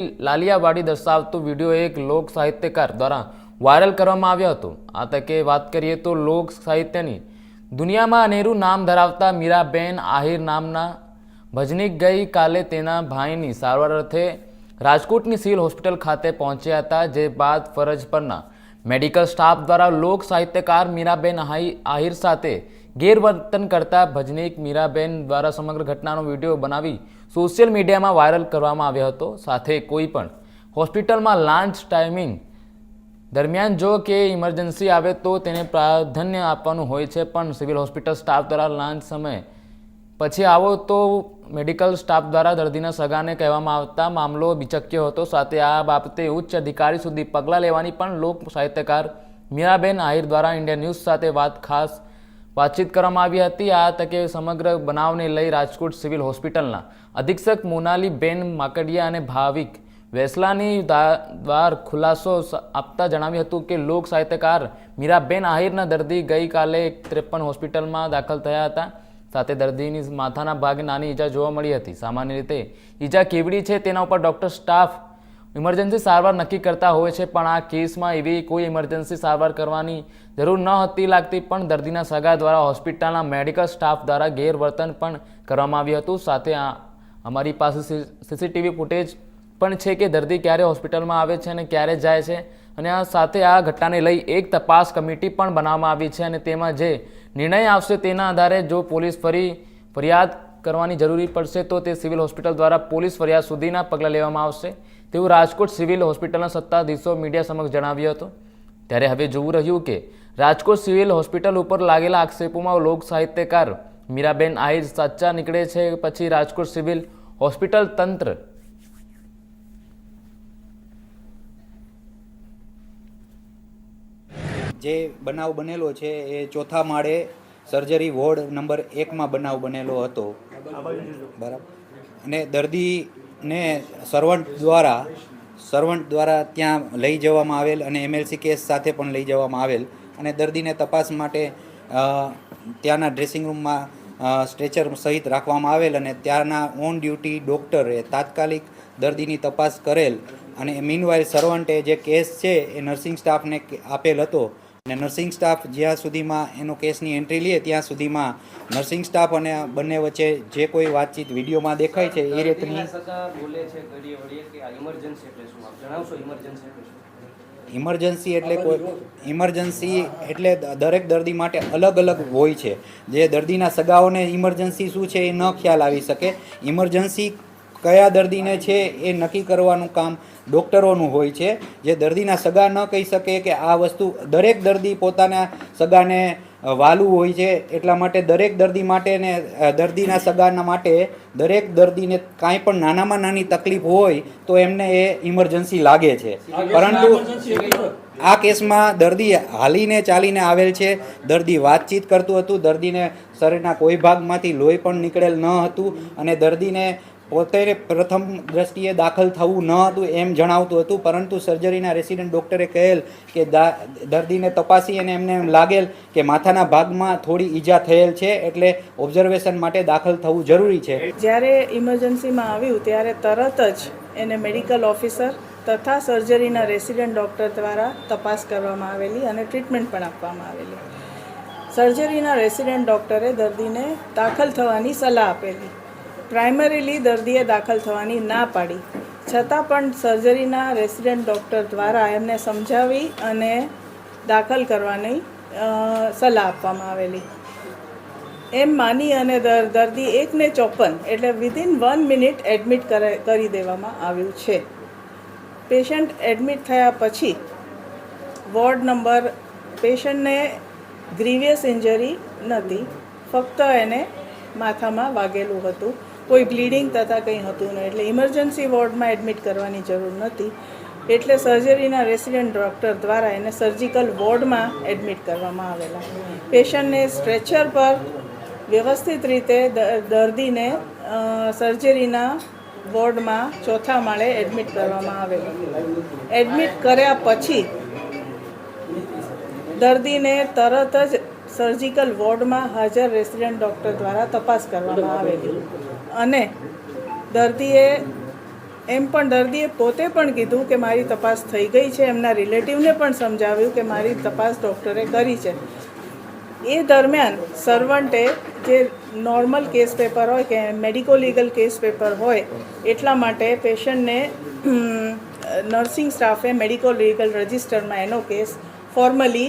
Laliyawadi દર્શાવતો video એક લોક સાહિત્યકાર દ્વારા વાયરલ કરવામાં આવ્યો હતો. આ તકે વાત કરીએ તો લોક સાહિત્યની. દુનિયામાં અનેરું નામ ધરાવતા મીરાબેન આહિર નામના ભજનીક ગઈ કાલે તેના ભાઈની સારવાર અર્થે રાજકોટની સિવિલ હોસ્પિટલ ખાતે પહોંચ્યા હતા, જે બાદ ફરજ પરના મેડિકલ સ્ટાફ દ્વારા લોક સાહિત્યકાર મીરાબેન આહી- આહિર સાથે ગેરવર્તન કરતા ભજનીક મીરાબેન દ્વારા સમગ્ર ઘટનાનો વીડિયો બનાવી સોશિયલ મીડિયામાં વાયરલ કરવામાં આવ્યો હતો. સાથે કોઈ પણ હોસ્પિટલમાં લાંચ ટાઈમિંગ દરમિયાન જો કે ઇમરજન્સી આવે તો તેને પ્રાધાન્ય આપવાનું હોય છે, પણ સિવિલ હોસ્પિટલ સ્ટાફ દ્વારા લાંચ સમય પછી આવો તો મેડિકલ સ્ટાફ દ્વારા દર્દીના સગાને કહેવામાં આવતા મામલો બિચક્યો હતો. સાથે આ બાબતે ઉચ્ચ અધિકારી સુધી પગલાં લેવાની પણ લોક સાહિત્યકાર મીરાબેન આહિર દ્વારા ઇન્ડિયા ન્યૂઝ સાથે વાત ખાસ વાતચીત કરવામાં આવી હતી. આ તકે સમગ્ર બનાવને લઈ રાજકોટ સિવિલ હોસ્પિટલના અધિક્ષક મોનાલીબેન માકડિયા અને ભાવિક વેસલાની દ્વાર ખુલાસો આપતા જણાવ્યું હતું કે લોક સાહિત્યકાર મીરાબેન આહિરના દર્દી ગઈકાલે ત્રેપન હોસ્પિટલમાં દાખલ થયા હતા. સાથે દર્દીની માથાના ભાગે નાની ઈજા જોવા મળી હતી. સામાન્ય રીતે ઈજા કેવડી છે તેના ઉપર ડૉક્ટર સ્ટાફ ઇમરજન્સી સારવાર નક્કી કરતા હોય છે, પણ આ કેસમાં એવી કોઈ ઇમરજન્સી સારવાર કરવાની જરૂર ન હતી લાગતી, પણ દર્દીના સગા દ્વારા હોસ્પિટલના મેડિકલ સ્ટાફ દ્વારા ગેરવર્તન પણ કરવામાં આવ્યું હતું. સાથે અમારી પાસે સીસીટીવી ફૂટેજ પણ છે કે દર્દી ક્યારે હોસ્પિટલમાં આવે છે અને ક્યારે જાય છે. અને આ સાથે આ ઘટનાને લઈ એક તપાસ કમિટી પણ બનાવવામાં આવી છે અને તેમાં જે નિર્ણય આવશે તેના આધારે જો પોલીસ ફરી ફરિયાદ કરવાની જરૂરી પડશે, તો તે સિવિલ હોસ્પિટલ દ્વારા પોલીસ ફરિયાદ સુધીના પગલાં લેવામાં આવશે. તેવું રાજકોટ સિવિલ હોસ્પિટલના સત્તાધીશો મીડિયા સમક્ષ જણાવ્યું હતું. ત્યારે હવે જોવું રહ્યું કે રાજકોટ સિવિલ હોસ્પિટલ ઉપર લાગેલા આક્ષેપોમાં લોક સાહિત્યકાર મીરાબેન આહિર સાચા નીકળે છે, પછી રાજકોટ સિવિલ હોસ્પિટલ તંત્ર જે બનાવ બનેલો છે એ ચોથા માળે સર્જરી વોર્ડ નંબર એકમાં બનાવ બનેલો હતો. બરાબર. અને દર્દીને સર્વન્ટ દ્વારા સર્વન્ટ દ્વારા ત્યાં લઈ જવામાં આવેલ અને એમએલસી કેસ સાથે પણ લઈ જવામાં આવેલ. અને દર્દીને તપાસ માટે ત્યાંના ડ્રેસિંગ રૂમમાં સ્ટ્રેચર સહિત રાખવામાં આવેલ અને ત્યાંના ઓન ડ્યુટી ડૉક્ટરે તાત્કાલિક દર્દીની તપાસ કરેલ. અને મીનવાઇલ સર્વન્ટે જે કેસ છે એ નર્સિંગ સ્ટાફને આપેલ હતો. અને નર્સિંગ સ્ટાફ જ્યાં સુધીમાં એનો કેસની એન્ટ્રી લે ત્યાં સુધીમાં નર્સિંગ સ્ટાફ અને બંને વચ્ચે જે કોઈ વાતચીત વિડીયોમાં દેખાય છે એ રીતની દર્દીના સગા બોલે છે ઘડીએ વળીએ કે આ ઇમરજન્સી એટલે શું? આપ જણાવશો ઇમરજન્સી એટલે શું? ઇમરજન્સી એટલે કોઈ ઇમરજન્સી એટલે દરેક દર્દી માટે અલગ અલગ હોય છે. જે દર્દીના સગાઓને ઇમરજન્સી શું છે એ ન ખ્યાલ આવી શકે. ઇમરજન્સી કયા દર્દીને છે એ નક્કી કરવાનું કામ ડૉક્ટરોનું હોય છે. જે દર્દીના સગા ન કહી શકે કે આ વસ્તુ દરેક દર્દી પોતાના સગાને વાલું હોય છે. એટલા માટે દરેક દર્દી માટે ને દર્દીના સગાના માટે દરેક દર્દીને કાંઈ પણ નાનામાં નાની તકલીફ હોય તો એમને એ ઇમરજન્સી લાગે છે. પરંતુ આ કેસમાં દર્દી હાલીને ચાલીને આવેલ છે. દર્દી વાતચીત કરતું હતું. દર્દીને શરીરના કોઈ ભાગમાંથી લોહી પણ નીકળેલ ન હતું અને દર્દીને પોતે પ્રથમ દ્રષ્ટિએ દાખલ થવું ન હતું એમ જણાવતું હતું, પરંતુ સર્જરીના રેસિડેન્ટ ડૉક્ટરે કહેલ કે દર્દીને તપાસી અને એમને એમ લાગેલ કે માથાના ભાગમાં થોડી ઈજા થયેલ છે એટલે ઓબ્ઝર્વેશન માટે દાખલ થવું જરૂરી છે. જ્યારે ઇમરજન્સીમાં આવ્યું ત્યારે તરત જ એને મેડિકલ ઓફિસર તથા સર્જરીના રેસિડેન્ટ ડૉક્ટર દ્વારા તપાસ કરવામાં આવેલી અને ટ્રીટમેન્ટ પણ આપવામાં આવેલી. સર્જરીના રેસિડેન્ટ ડૉક્ટરે દર્દીને દાખલ થવાની સલાહ આપેલી. પ્રાઇમરીલી દર્દીએ દાખલ થવાની ના પાડી. છતાં પણ સર્જરીના રેસિડેન્ટ ડૉક્ટર દ્વારા એમને સમજાવી અને દાખલ કરવાની સલાહ આપવામાં આવેલી. એમ માની અને દર- દર્દી એકને ચોપન એટલે વિધિન વન મિનિટ એડમિટ કરી દેવામાં આવ્યું છે. પેશન્ટ એડમિટ થયા પછી વોર્ડ નંબર પેશન્ટને ગ્રીવિયસ ઇન્જરી નથી, ફક્ત એને માથામાં વાગેલું હતું. કોઈ બ્લીડિંગ તથા કંઈ હતું નહીં. એટલે ઇમરજન્સી વોર્ડમાં એડમિટ કરવાની જરૂર નથી એટલે સર્જરીના રેસિડેન્ટ ડૉક્ટર દ્વારા એને સર્જિકલ વોર્ડમાં એડમિટ કરવામાં આવેલા. પેશન્ટને સ્ટ્રેચર પર વ્યવસ્થિત રીતે દર્દીને સર્જરીના વોર્ડમાં ચોથા માળે એડમિટ કરવામાં આવેલું. એડમિટ કર્યા પછી દર્દીને તરત જ સર્જિકલ વોર્ડમાં હાજર રેસિડેન્ટ ડૉક્ટર દ્વારા તપાસ કરવામાં આવેલી અને દર્દીએ એમ પણ દર્દીએ પોતે પણ કીધું કે મારી તપાસ થઈ ગઈ છે. એમના રિલેટિવને પણ સમજાવ્યું કે મારી તપાસ ડૉક્ટરે કરી છે. એ દરમિયાન સર્વન્ટે જે નોર્મલ કેસ પેપર હોય કે મેડિકો લીગલ કેસ પેપર હોય, એટલા માટે પેશન્ટને નર્સિંગ સ્ટાફે મેડિકો લીગલ રજિસ્ટરમાં એનો કેસ ફોર્મલી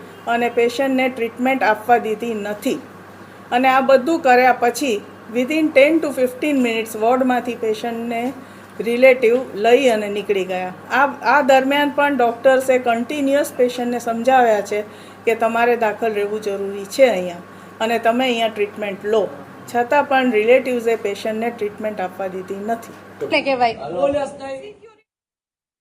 અને પેશન્ટને ટ્રીટમેન્ટ આપવા દીધી નથી. અને આ બધું કર્યા પછી within ten to fifteen minutes વોર્ડમાંથી પેશન્ટને રિલેટિવ લઈ અને નીકળી ગયા. આ આ દરમિયાન પણ ડૉક્ટર્સે કન્ટિન્યુઅસ પેશન્ટને સમજાવ્યા છે કે તમારે દાખલ રહેવું જરૂરી છે અહીંયા અને તમે અહીંયા ટ્રીટમેન્ટ લો. છતાં પણ રિલેટિવ્સે પેશન્ટને ટ્રીટમેન્ટ આપવા દીધી નથી. કહેવાય